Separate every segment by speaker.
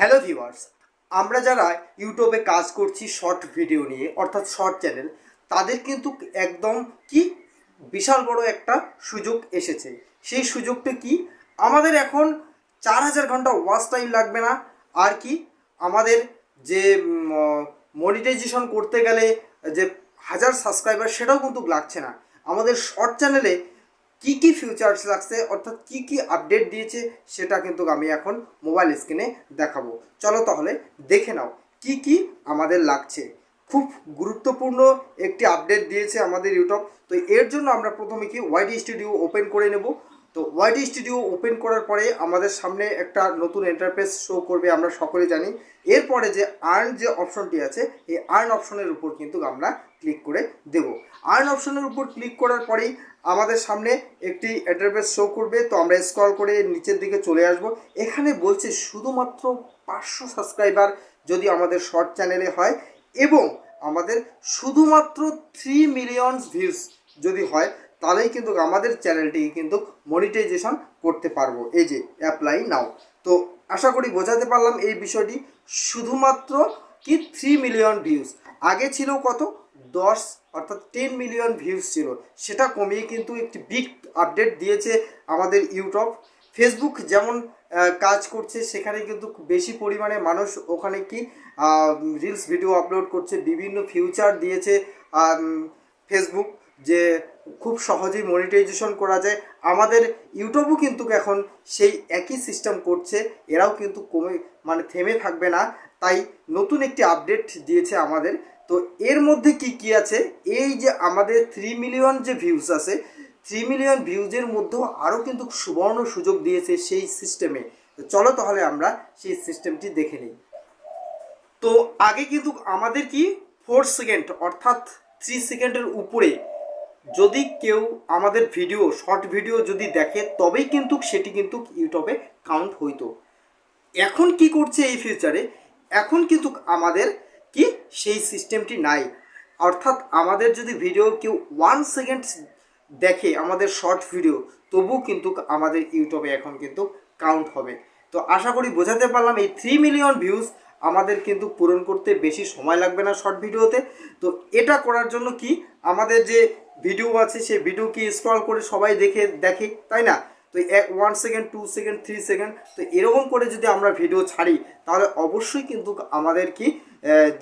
Speaker 1: Hello viewers আমরা যারা ইউটিউবে কাজ করছি শর্ট ভিডিও নিয়ে, অর্থাৎ শর্ট চ্যানেল তাদের কিন্তু একদম কি বিশাল বড় একটা সুযোগ এসেছে। সেই সুযোগটা কি? আমাদের এখন চার হাজার ঘণ্টা ওয়াচ টাইম লাগবে না। আর কি? আমাদের যে মনিটাইজেশন করতে গেলে যে হাজার সাবস্ক্রাইবার সেটাও কিন্তু লাগছে না। আমাদের শর্ট চ্যানেলে কি কি ফিউচার্স লাগছে, অর্থাৎ কি কি আপডেট দিয়েছে, সেটা কিন্তু আমি এখন মোবাইল স্ক্রিনে দেখাবো। চলো তাহলে দেখে নাও কি কি আমাদের লাগছে। খুব গুরুত্বপূর্ণ একটি আপডেট দিয়েছে আমাদের ইউটিউব তো এর জন্য আমরা প্রথমে কি ওয়াইডি স্টুডিও ওপেন করে নেব। তো ওয়াইডি স্টুডিও ওপেন করার পরে আমাদের সামনে একটা নতুন ইন্টারফেস শো করবে, আমরা সকলে জানি। এরপরে যে আর্ন যে অপশনটি আছে, এই আর্ন অপশনের উপর কিন্তু আমরা ক্লিক করে দেব। আর্ন অপশনের উপর ক্লিক করার পরেই আমাদের সামনে একটি ইন্টারফেস শো করবে। তো আমরা স্ক্রল করে নিচের দিকে চলে আসব। এখানে বলছে শুধুমাত্র পাঁচশো সাবস্ক্রাইবার যদি আমাদের শর্ট চ্যানেলে হয় এবং আমাদের শুধুমাত্র থ্রি মিলিয়ন ভিউজ যদি হয় তাহলেই কিন্তু আমাদের চ্যানেলটিকে কিন্তু মনিটাইজেশন করতে পারব। এই যে অ্যাপ্লাই নাও তো আশা করি বোঝাতে পারলাম এই বিষয়টি। শুধুমাত্র কি থ্রি মিলিয়ন ভিউজ আগে ছিল কত? দশ, অর্থাৎ টেন মিলিয়ন ভিউজ ছিল। সেটা কমিয়ে কিন্তু একটি বিগ আপডেট দিয়েছে আমাদের ইউটিউব। ফেসবুক যেমন কাজ করছে, সেখানে কিন্তু বেশি পরিমাণে মানুষ ওখানে কি রিলস ভিডিও আপলোড করছে, বিভিন্ন ফিউচার দিয়েছে ফেসবুক যে খুব সহজেই মনিটাইজেশন করা যায়। আমাদের ইউটিউবও কিন্তু এখন সেই একই সিস্টেম করছে, এরাও কিন্তু কমে মানে থেমে থাকবে না। তাই নতুন একটি আপডেট দিয়েছে আমাদের। তো এর মধ্যে কি কি আছে? এই যে আমাদের থ্রি মিলিয়ন যে ভিউজ আছে থ্রি মিলিয়ন ভিউজের মধ্যেও আরও কিন্তু সুবর্ণ সুযোগ দিয়েছে সেই সিস্টেমে তো চলো তাহলে আমরা সেই সিস্টেমটি দেখে নিই। তো আগে কিন্তু আমাদের কি ফোর সেকেন্ড অর্থাৎ থ্রি সেকেন্ডের উপরে যদি কেউ আমাদের ভিডিও শর্ট ভিডিও যদি দেখে, তবেই কিন্তু সেটি কিন্তু ইউটিউবে কাউন্ট হইতো। এখন কি করছে এই ফিউচারে এখন কিন্তু আমাদের কি? সেই সিস্টেমটি নাই। অর্থাৎ আমাদের যদি ভিডিও কেউ ওয়ান সেকেন্ড দেখে আমাদের শর্ট ভিডিও তবু কিন্তু আমাদের ইউটিউবে এখন কিন্তু কাউন্ট হবে। তো আশা করি বোঝাতে পারলাম এই থ্রি মিলিয়ন ভিউজ আমাদের কিন্তু পূরণ করতে বেশি সময় লাগবে না শর্ট ভিডিওতে। তো এটা করার জন্য কি আমাদের যে ভিডিও আছে সেই ভিডিও কি স্ক্রল করে সবাই দেখে দেখে, তাই না? তো এক one second two second three second তো এরকম করে যদি আমরা ভিডিও ছাড়ি, তাহলে অবশ্যই কিন্তু আমাদের কি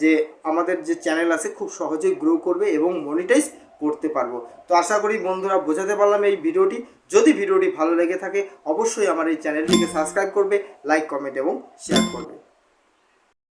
Speaker 1: যে আমাদের যে চ্যানেল আছে, খুব সহজেই গ্রো করবে এবং মনিটাইজ করতে পারব। তো আশা করি বন্ধুরা বোঝাতে পারলাম এই ভিডিওটি যদি ভিডিওটি ভালো লেগে থাকে, অবশ্যই আমার এই চ্যানেলটিকে সাবস্ক্রাইব করবে লাইক কমেন্ট এবং শেয়ার করবে।